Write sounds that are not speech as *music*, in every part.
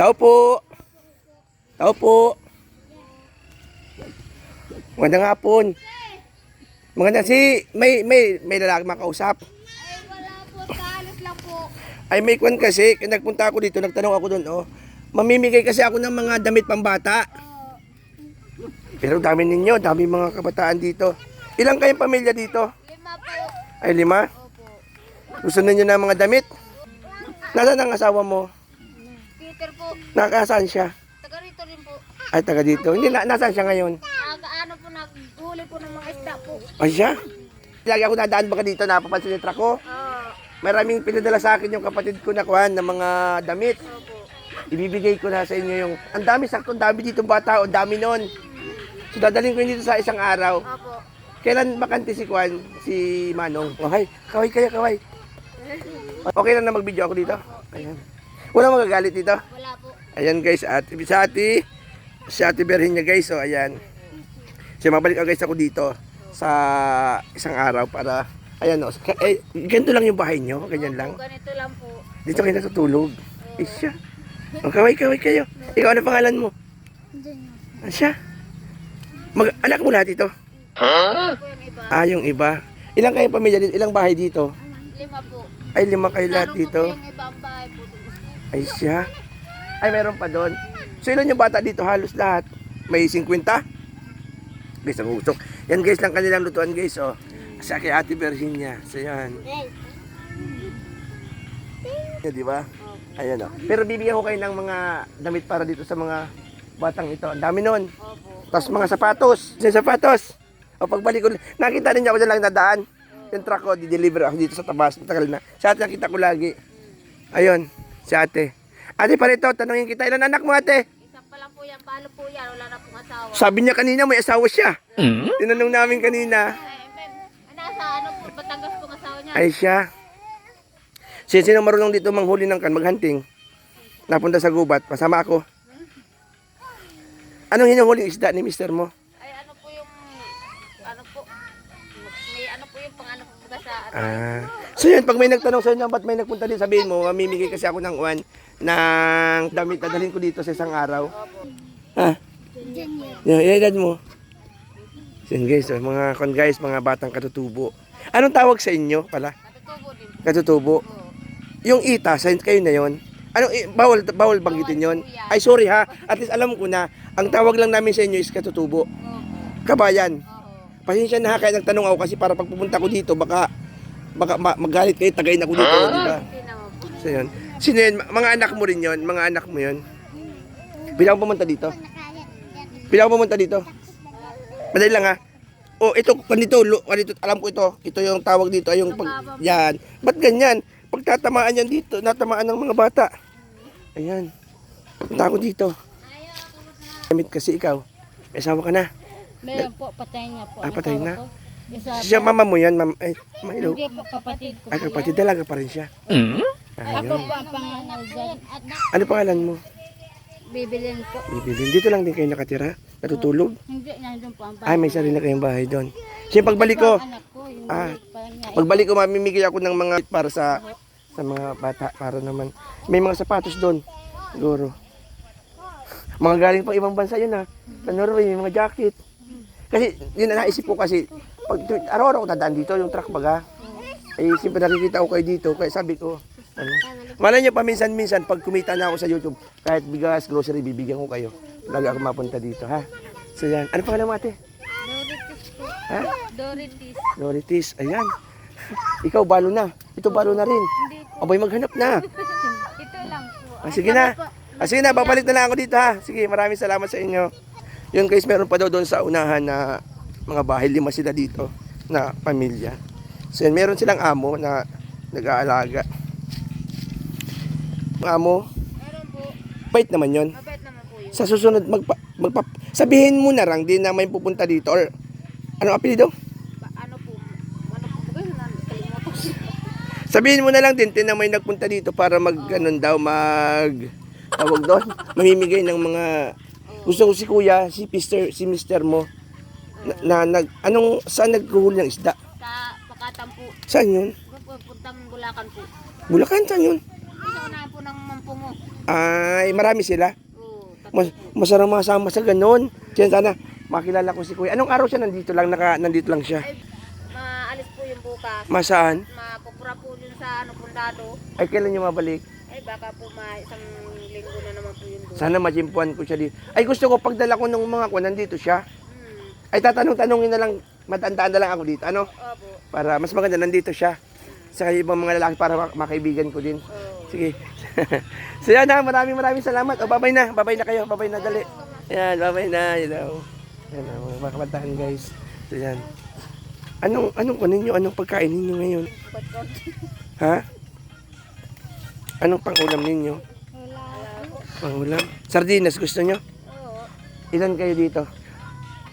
Tao po. Tao po. Magandang hapon. Magandang si may may may lalaki makausap. Ay, wala po. Talos lang po. Ay may kwan kasi, nagpunta ako dito, nagtanong ako doon, oh. Mamimigay kasi ako ng mga damit pambata. Pero dami ninyo, dami mga kabataan dito. Ilang kayong pamilya dito? Lima po. Ay lima? Opo. Gusto ninyo ng mga damit? Nasaan ang asawa mo? Nakasaan siya? Taga rito rin po. Ay, taga dito. Hindi, na, nasaan siya ngayon? Nag, ano po, naghuli po ng mga isda po. Ay, siya? Lagi ako nadaan baka dito, napapansin yung truck ko. Ah, Maraming pinadala sa akin yung kapatid ko na kuhan ng mga damit. opo. Ibibigay ko na sa inyo yung... Ang dami, sakto, ang dami dito bata, ang dami nun. So, dadalhin ko yun dito sa isang araw. Opo. Kailan bakante si Kwan, si Manong? Oh, hi, kaway kayo, kaway. Okay lang na mag-video ako dito? Ayan. Wala magagalit dito? Wala po. Ayan guys, at si ate, si ate Berhinya guys, so ayan. So mabalik ako guys ako dito sa isang araw para, ayan o, ka- eh, ganito lang yung bahay nyo, ganyan lang. Po, ganito lang po. Dito kayo natutulog. Isya. O, kaway, kaway kayo. Ikaw, ano pangalan mo? Asya. Mag anak mo lahat ito? Iba. Ah, yung iba. Ilang kayong pamilya dito? Ilang bahay dito? Lima po. Ay, lima kayo lahat dito. yung ibang bahay po. Ay siya. Ay, meron pa doon. So, ilan yung bata dito? Halos lahat. May 50? Guys, ang usok. Yan guys, lang kanilang lutuan guys, oh. Sa kay Ate Virginia. So, yan. Yan, di ba? Ayan, oh. Pero bibigyan ko kayo ng mga damit para dito sa mga batang ito. Ang dami nun. Tapos mga sapatos. Yung sapatos. O pagbalik ko, nakita rin niya ako dyan lang nadaan. Yung truck ko, di-deliver ako dito sa tabas. Matagal na. Si ate nakita ko lagi. Ayun, si ate. Ate pa rito, tanongin kita, ilan anak mo ate? Isa pa lang po yan. Paano po yan? Wala na pong asawa. Sabi niya kanina may asawa siya. Tinanong namin kanina. Ay, may- nasa ano po, Batangas po ang asawa niya. Ay siya. Sino sino marunong dito manghuli ng kan, maghunting? Napunta sa gubat, pasama ako. Anong hinuhuling isda ni mister mo? Ay, ano po yung, ano po, may ano po yung pang ano po baga sa, ano, Ah. So yun, pag may nagtanong sa inyo, ba't may nagpunta din, sabihin mo, mamimigay kasi ako ng uwan ng damit na dalhin ko dito sa isang araw. Ha? Yung edad mo? So yun guys, so, mga kon guys, mga batang katutubo. Anong tawag sa inyo pala? natutubo din. Katutubo? Yung ita, sa kayo na yon. Ano, eh, bawal, bawal banggitin yon. Ay, sorry ha. At least alam ko na, ang tawag lang namin sa inyo is katutubo. Kabayan. Pasensya na ha, kaya nagtanong ako kasi para pag pupunta ko dito, baka, baka ma- magalit kayo, tagayin ako dito, di ba? So yun. Sino yun? Mga anak mo rin yun? Mga anak mo yun? Bilang pumunta dito? Bilang pumunta dito? Madali lang ha. Oh, ito, ganito, lo- ganito, alam ko ito. Ito yung tawag dito, ay yung pag, yan. Ba't ganyan? Pag tatamaan yan dito, natamaan ng mga bata. Ayan. Punta ako dito. Damit kasi ikaw. May asawa ka na. Meron po, patay niya po. Ah, patay na? Isa, Siya mama mo yan, ma'am. Ay, mahilo. hindi po kapatid ko. Ay, kapatid dalaga pa rin siya. Ako Ayun. po ang pangalan dyan. Ano pangalan mo? Bibilin po. Bibilin. Dito lang din kayo nakatira? Natutulog? Hindi, nandun po ang Ay, may sarili na kayong bahay doon. Siya pagbalik ko, Anak ko, yung Ah. pagbalik ko mamimigay ako ng mga para sa sa mga bata para naman may mga sapatos doon. Siguro. Mga galing pang ibang bansa yun ha. Sa Norway, may mga jacket. Kasi yun na naisip ko kasi pag araw-araw ko dadaan dito yung truck baga. Eh, siyempre nakikita ko kayo dito. Kaya sabi ko, ano, malay nyo paminsan-minsan pag kumita na ako sa YouTube, kahit bigas, grocery, bibigyan ko kayo. Lagi ako mapunta dito, ha? So yan. Ano pangalan mo ate? Doritis po. Ha? Doritis. Doritis, ayan. *laughs* Ikaw, balo na. Ito, balo na rin. Hindi po. Abay, maghanap na. *laughs* Ito lang po. Ah, sige na. Ah, sige na, babalik na lang ako dito ha. Sige, maraming salamat sa inyo. Yun guys, meron pa daw doon sa unahan na mga bahay. Lima sila dito na pamilya. So yun, meron silang amo na nag-aalaga. Amo, Meron po. bait naman yon. Mabait naman po yun. Sa susunod, magpa, magpa, sabihin mo na lang, di na may pupunta dito. Or, ano apelido? Ano po? Ano po? Baga, nakalimutan ko. Sabihin mo na lang din, tin na may nagpunta dito para mag, ganun daw, mag, tawag doon, mamimigay ng mga, gusto ko si kuya, si mister, si mister mo, na, na, nag, anong, saan nagkuhuli ng isda? Sa Pakatan po. Saan yun? Puntang Bulacan po. Bulacan, saan yun? Isa unahan po ng mampungo. Ay, marami sila. Oo, Mas, masarap masama sa ganun. Kaya sana makilala ko si Kuya. Anong araw siya nandito lang? Naka, nandito lang siya. Ay, maalis po yung bukas. Masaan? Mapupura po yun sa ano, pundado. Ay, kailan niya mabalik? Ay, baka po ma isang linggo na naman po yun doon. Sana majimpuan ko siya dito. Ay, gusto ko pagdala ko ng mga ko, nandito siya. Hmm. Ay, tatanong-tanongin na lang, matandaan na lang ako dito. Ano? Opo. Para mas maganda, nandito siya. Sa ibang mga lalaki para mak- makaibigan ko din. Oo. Sige. *laughs* so yan na, maraming maraming salamat. O, babay na. Babay na kayo. Babay na, dali. Yan, babay na. You know. Yan na, mga kabataan guys. So yan. Anong, anong kunin nyo? Anong pagkain ninyo ngayon? Ha? Anong pangulam ninyo? Pangulam? Sardinas gusto nyo? Oo. Ilan kayo dito?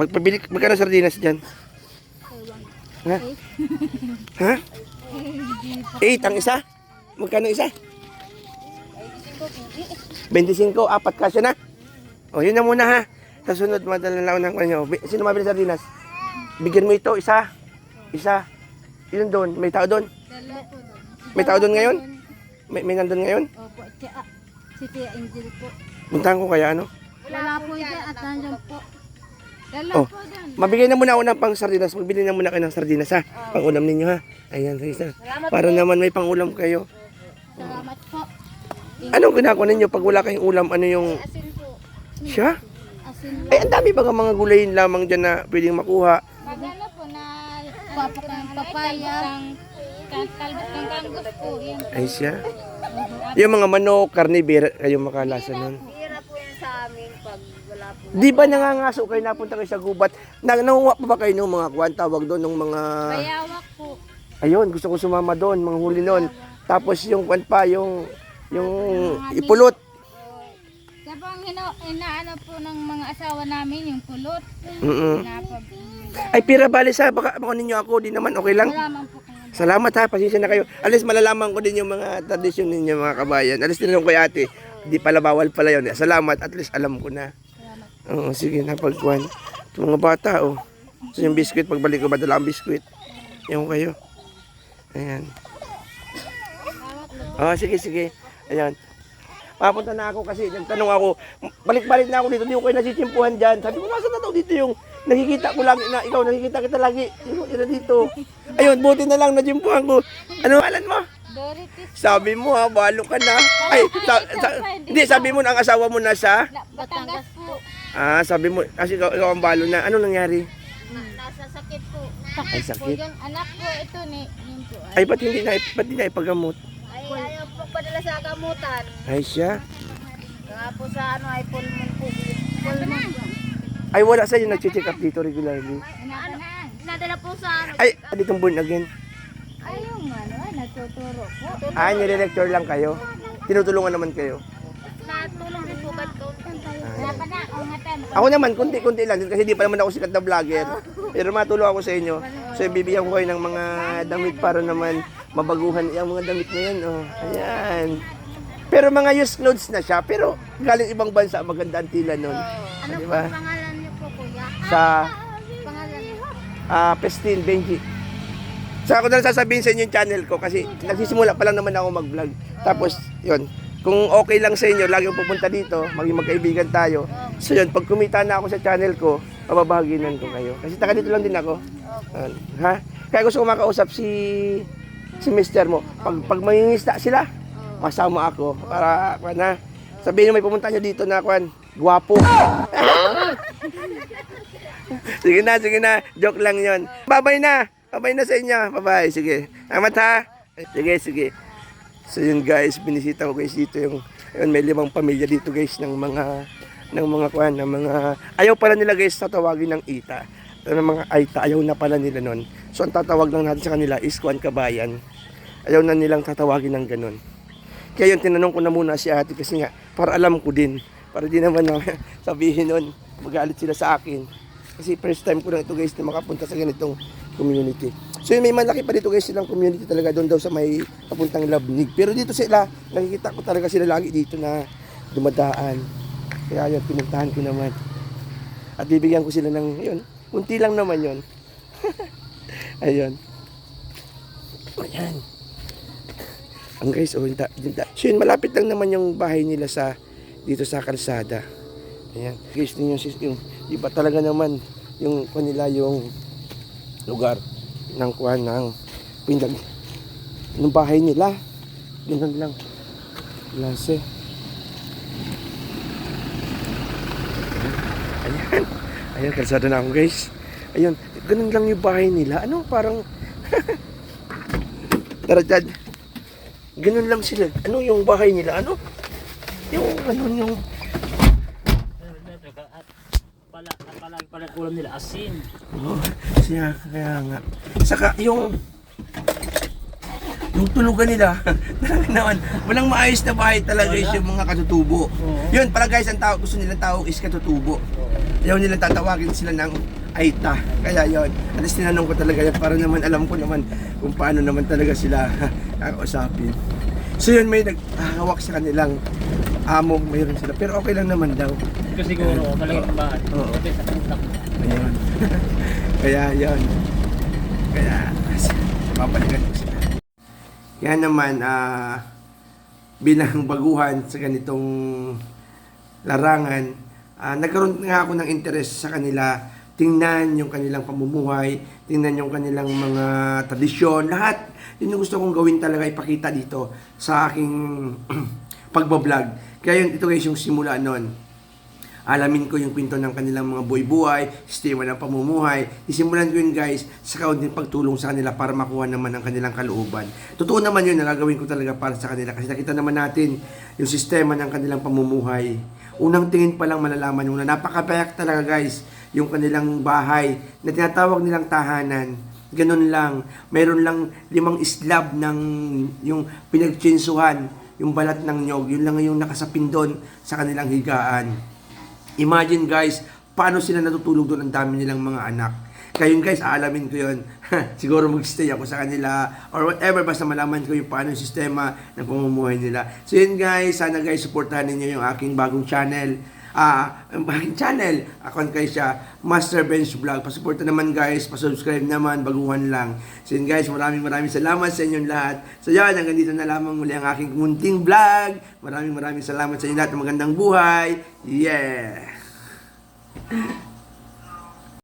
Magpabili, magkano sardinas dyan? Ha? ha? Eight ang isa? Magkano isa? Ay, gising ko, hindi. 25, apat kasya na? O, yun na muna ha. Sa sunod, madala na ako ng kanyo. Sino mabili sardinas? Bigyan mo ito, isa. Isa. Yun doon, may tao doon. May tao doon ngayon? May, may nandun ngayon? Opo, tia, si Tia Angel po. Puntahan ko kaya ano? Wala po dyan at nandiyan po. Dalawa Oh. po dyan. Mabigay na muna ako ng pang sardinas. Magbili na muna kayo ng sardinas ha. Pang ulam ninyo ha. Ayan. Salamat Para naman may pang ulam kayo. Salamat po. Anong ginagawa ninyo pag wala kayong ulam? Ano yung Asin po. siya? Asin Ay, ang dami ba mga gulayin lamang dyan na pwedeng makuha? Pag ano po na papak ng papaya, kalbot ng kanggos po, yan. Ay siya. Yung mga manok, karnibir, kayo makalasa nun. Hira po yan sa amin pag wala po. Di ba nangangaso kayo napunta kayo sa gubat? Na, nangunga pa ba kayo ng mga kuwan tawag doon, ng mga... Bayawak po. Ayun, gusto ko sumama doon, mga huli noon. Tapos yung kwan pa, yung... Yung ipulot. Kapag hino, inaano po ng mga asawa namin, yung pulot. Mm-mm. Napag... Ay, pira bali sa, baka baka ninyo ako, di naman, okay lang. Malaman po kung ano. Salamat ha, pasensya na kayo. Alis malalaman ko din yung mga tradisyon ninyo mga kabayan. Alis tinanong ko ate, di pala bawal pala yun. Salamat, at least alam ko na. Salamat. Oo, sige na pagkuhan. Ito mga bata, oh. So yung biskuit, pagbalik ko, madala ang biskuit. Yung kayo. Ayan. Oh, sige, sige. Ayan. Papunta na ako kasi nagtanong ako, balik-balik na ako dito, di ko kayo nasisimpuhan dyan. Sabi ko, nasa na daw dito yung nakikita ko lagi na ikaw, nakikita kita lagi. Ina dito. Ayun, buti na lang najimpuhan ko. Ano alan mo? Doritis. Sabi mo ha, balo ka na. Ay, sa- sa- hindi, sabi mo na ang asawa mo na sa... Batangas po. Ah, sabi mo, kasi ikaw, ikaw ang balo na. Ano nangyari? Na, nasa sakit po. Ay, Po sakit. yun, anak po ito ni, po. Ay, ba't hindi na, ba't hindi na ipagamot? Ay, ayaw po padala sa gamutan. Ay, siya. Kaya po sa ano ay pulmon po. Pulmon. Ay, wala sa'yo nag-check up dito regularly. Ano? Nadala po sa ano. Ay, ditong born again. Ay, yung ano, ay, natuturo po. Ah, nire-lecture lang kayo. Tinutulungan naman kayo. Natulong din po kahit kaunti. Wala pa na, o ngatan. Ako naman, kunti-kunti lang. Kasi di pa naman ako sikat na vlogger. Pero matulong ako sa inyo. So, bibigyan ko kayo ng mga damit para naman mabaguhan yung mga damit na yan. Oh, ayan. Pero mga used clothes na siya. Pero galing ibang bansa, maganda ang tila nun. Ano Di po pangalan? Sa ah Pestin, Benji. Sa ako na lang sasabihin sa inyo yung channel ko kasi nagsisimula pa lang naman ako mag-vlog. Tapos, yun, kung okay lang sa inyo, lagi pupunta dito, maging magkaibigan tayo. So yun, pag kumita na ako sa channel ko, mababahaginan ko kayo. Kasi taga dito lang din ako. Ah, ha? Kaya gusto ko makausap si si mister mo. Pag, pag mangingisda sila, masama ako. Para, para na, sabihin nyo may pumunta nyo dito na, kwan, gwapo. *laughs* sige na, sige na. Joke lang yon. Babay na. Babay na sa inyo. Babay. Sige. Amat ha. Sige, sige. So yun guys, binisita ko guys dito yung yun, may limang pamilya dito guys ng mga ng mga kuan, ng mga ayaw pala nila guys tatawagin ng ita. Ng mga aita, ayaw na pala nila nun. So ang tatawag lang natin sa kanila is kuan kabayan. Ayaw na nilang tatawagin ng ganun. Kaya yung tinanong ko na muna si ate kasi nga, para alam ko din. Para di naman na *laughs* sabihin nun, magalit sila sa akin. Kasi first time ko lang ito guys na makapunta sa ganitong community. So yun, may malaki pa dito guys silang community talaga doon daw sa may papuntang Labnig. Pero dito sila, nakikita ko talaga sila lagi dito na dumadaan. Kaya yun, pinuntahan ko naman. At bibigyan ko sila ng, yun, kunti lang naman yun. *laughs* Ayun. Ayan. Ang guys, oh, hinta. So yun, malapit lang naman yung bahay nila sa dito sa kalsada. Ayan. Guys, ninyo yung iba talaga naman yung kanila yung lugar ng kuhan ng pinag ng bahay nila. Ganun lang. Klase. Ayan. Ayan, kalsada na ako guys. Ayun, ganun lang yung bahay nila. Ano, parang... *laughs* Tara, Chad. Ganun lang sila. Ano yung bahay nila? Ano? Ano yung... Pala, palagi pala kulam nila asin. Oh, siya, kaya nga. Saka yung... Yung tulugan nila, *laughs* talaga naman, walang maayos na bahay talaga is yung mga katutubo. Yun, pala guys, ang tawag, gusto nilang tawag is katutubo. Ayaw nila tatawagin sila ng Aita. Kaya yon. At least tinanong ko talaga yan para naman alam ko naman kung paano naman talaga sila *laughs* kakausapin. So yun, may naghahawak sa kanilang amo, mayroon sila. Pero okay lang naman daw. Ito siguro, talagang bahay. Oo. Ito sa putak. Ayun. *laughs* Kaya yon. Kaya babalikan ko sila. Kaya naman ah bilang baguhan sa ganitong larangan, ah, nagkaroon nga ako ng interest sa kanila. Tingnan yung kanilang pamumuhay, tingnan yung kanilang mga tradisyon, lahat. Yun yung gusto kong gawin talaga, ipakita dito sa aking *clears throat* pagbablog. Kaya yun, ito guys yung simula nun alamin ko yung kwento ng kanilang mga buhay-buhay, sistema ng pamumuhay. Isimulan ko yun guys sa kaunting pagtulong sa kanila para makuha naman ang kanilang kalooban. Totoo naman yun, nagagawin ko talaga para sa kanila kasi nakita naman natin yung sistema ng kanilang pamumuhay. Unang tingin pa lang malalaman yung na napakapayak talaga guys yung kanilang bahay na tinatawag nilang tahanan. Ganun lang. Meron lang limang islab ng yung pinagtsinsuhan, yung balat ng nyog. Yun lang yung nakasapin doon sa kanilang higaan. Imagine guys, paano sila natutulog doon ang dami nilang mga anak. Kaya yun guys, aalamin ko yun. *laughs* Siguro magstay ako sa kanila or whatever, basta malaman ko yung paano yung sistema ng pamumuhay nila. So yun guys, sana guys, supportahan ninyo yung aking bagong channel. Ah, aking channel, account kayo siya, Master Bench Vlog. Pasuporta naman guys, pasubscribe naman, baguhan lang. So yun guys, maraming maraming salamat sa inyong lahat. So yan, hanggang dito na lamang muli ang aking munting vlog. Maraming maraming salamat sa inyo lahat. Magandang buhay. Yeah!